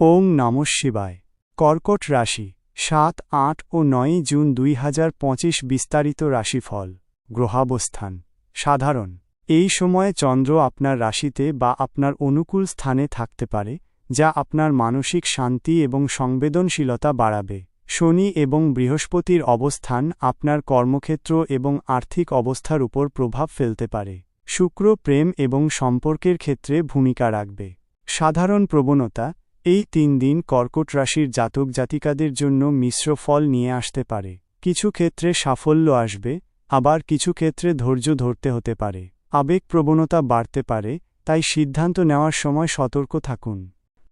ওং নম শিবায়। কর্কট রাশি, সাত, আট ও নয় জুন দুই হাজার পঁচিশ বিস্তারিত রাশিফল। গ্রহাবস্থান, সাধারণ। এই সময়ে চন্দ্র আপনার রাশিতে বা আপনার অনুকূল স্থানে থাকতে পারে, যা আপনার মানসিক শান্তি এবং সংবেদনশীলতা বাড়াবে। শনি এবং বৃহস্পতির অবস্থান আপনার কর্মক্ষেত্র এবং আর্থিক অবস্থার উপর প্রভাব ফেলতে পারে। শুক্র প্রেম এবং সম্পর্কের ক্ষেত্রে ভূমিকা রাখবে। সাধারণ প্রবণতা এই তিন দিন কর্কট রাশির জাতক জাতিকাদের জন্য মিশ্র ফল নিয়ে আসতে পারে। কিছু ক্ষেত্রে সাফল্য আসবে, আবার কিছু ক্ষেত্রে ধৈর্য ধরতে হতে পারে। আবেগ প্রবণতা বাড়তে পারে, তাই সিদ্ধান্ত নেওয়ার সময় সতর্ক থাকুন।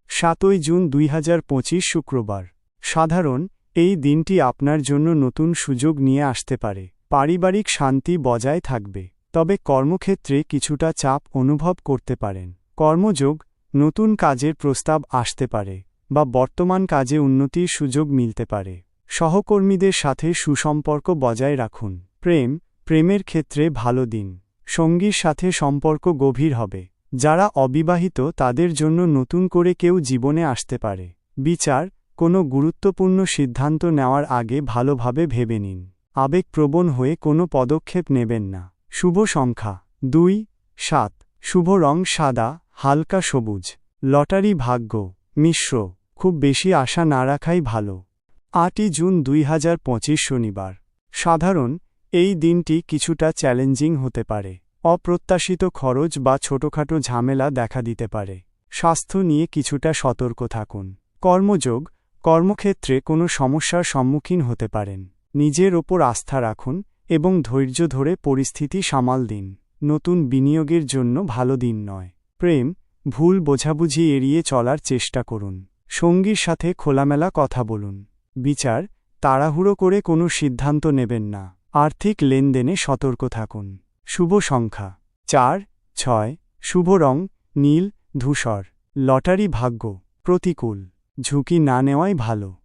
সাতই জুন দুই হাজার পঁচিশ শুক্রবার। সাধারণ, এই দিনটি আপনার জন্য নতুন সুযোগ নিয়ে আসতে পারে। পারিবারিক শান্তি বজায় থাকবে, তবে কর্মক্ষেত্রে কিছুটা চাপ অনুভব করতে পারেন। কর্মযোগ নতুন কাজের প্রস্তাব আসতে পারে বা বর্তমান কাজে উন্নতির সুযোগ মিলতে পারে। সহকর্মীদের সাথে সুসম্পর্ক বজায় রাখুন। প্রেম, প্রেমের ক্ষেত্রে ভালো দিন। সঙ্গীর সাথে সম্পর্ক গভীর হবে। যারা অবিবাহিত, তাদের জন্য নতুন করে কেউ জীবনে আসতে পারে। বিচার, কোনো গুরুত্বপূর্ণ সিদ্ধান্ত নেওয়ার আগে ভালোভাবে ভেবে নিন। আবেগপ্রবণ হয়ে কোনো পদক্ষেপ নেবেন না। শুভ সংখ্যা দুই, সাত। শুভ রং সাদা, হালকা সবুজ। লটারি ভাগ্য, মিশ্র, খুব বেশি আশা না রাখাই ভালো। আটই জুন দুই হাজার পঁচিশ শনিবার। সাধারণ, এই দিনটি কিছুটা চ্যালেঞ্জিং হতে পারে। অপ্রত্যাশিত খরচ বা ছোটখাটো ঝামেলা দেখা দিতে পারে। স্বাস্থ্য নিয়ে কিছুটা সতর্ক থাকুন। কর্মযোগ, কর্মক্ষেত্রে কোনো সমস্যার সম্মুখীন হতে পারেন। নিজের ওপর আস্থা রাখুন এবং ধৈর্য ধরে পরিস্থিতি সামাল দিন। নতুন বিনিয়োগের জন্য ভালো দিন নয়। প্রেম, ভুল বোঝাবুঝি এড়িয়ে চলার চেষ্টা করুন। সঙ্গীর সাথে খোলামেলা কথা বলুন। বিচার, তাড়াহুড়ো করে কোনো সিদ্ধান্ত নেবেন না। আর্থিক লেনদেনে সতর্ক থাকুন। শুভ সংখ্যা। চার, ছয়, শুভ রং, নীল, ধূসর। লটারি ভাগ্য। প্রতিকূল। ঝুঁকি না নেওয়াই ভালো।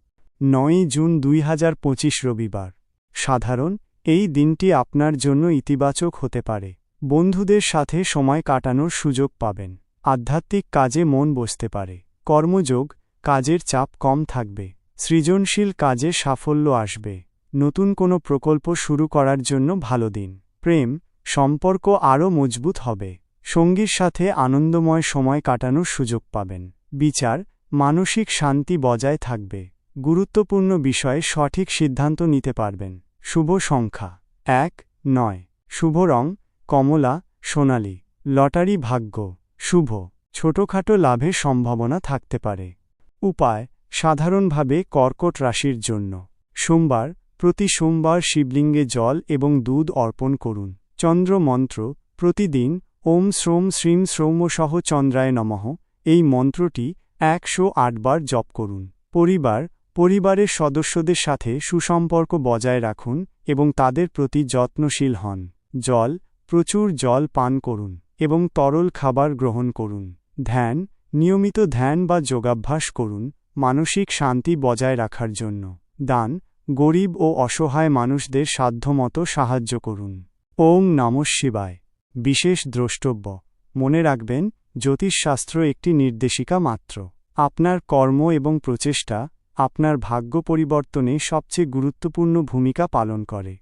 নয়ই জুন দুই হাজার পঁচিশ রবিবার। সাধারণ, এই দিনটি আপনার জন্য ইতিবাচক হতে পারে। বন্ধুদের সাথে সময় কাটানোর সুযোগ পাবেন। আধ্যাত্মিক কাজে মন বসতে পারে। কর্মযোগ, কাজের চাপ কম থাকবে। সৃজনশীল কাজে সাফল্য আসবে। নতুন কোনো প্রকল্প শুরু করার জন্য ভালো দিন। প্রেম, সম্পর্ক আরও মজবুত হবে। সঙ্গীর সাথে আনন্দময় সময় কাটানোর সুযোগ পাবেন। বিচার, মানসিক শান্তি বজায় থাকবে। গুরুত্বপূর্ণ বিষয়ে সঠিক সিদ্ধান্ত নিতে পারবেন। শুভ সংখ্যা। এক, নয়। শুভ রং কমলা, সোনালি, লটারি ভাগ্য, শুভ, ছোটখাটো লাভের সম্ভাবনা থাকতে পারে। উপায়, সাধারণভাবে কর্কট রাশির জন্য। সোমবার, প্রতি সোমবার শিবলিঙ্গে জল এবং দুধ অর্পণ করুন। চন্দ্র মন্ত্র, প্রতিদিন, ওম শ্রোম শ্রীম শ্রৌমসহ চন্দ্রায় নমঃ। এই মন্ত্রটি একশো আটবার জপ করুন। পরিবার, পরিবারের সদস্যদের সাথে সুসম্পর্ক বজায় রাখুন এবং তাদের প্রতি যত্নশীল হন। জল প্রচুর জল পান করুন এবং তরল খাবার গ্রহণ করুন। ধ্যান, নিয়মিত ধ্যান বা যোগাভ্যাস করুন মানসিক শান্তি বজায় রাখার জন্য। দান, গরিব ও অসহায় মানুষদের সাধ্যমতো সাহায্য করুন। ওং নম শিবায়। বিশেষ দ্রষ্টব্য। মনে রাখবেন, জ্যোতিষশাস্ত্র একটি নির্দেশিকা মাত্র। আপনার কর্ম এবং প্রচেষ্টা আপনার ভাগ্য পরিবর্তনে সবচেয়ে গুরুত্বপূর্ণ ভূমিকা পালন করে।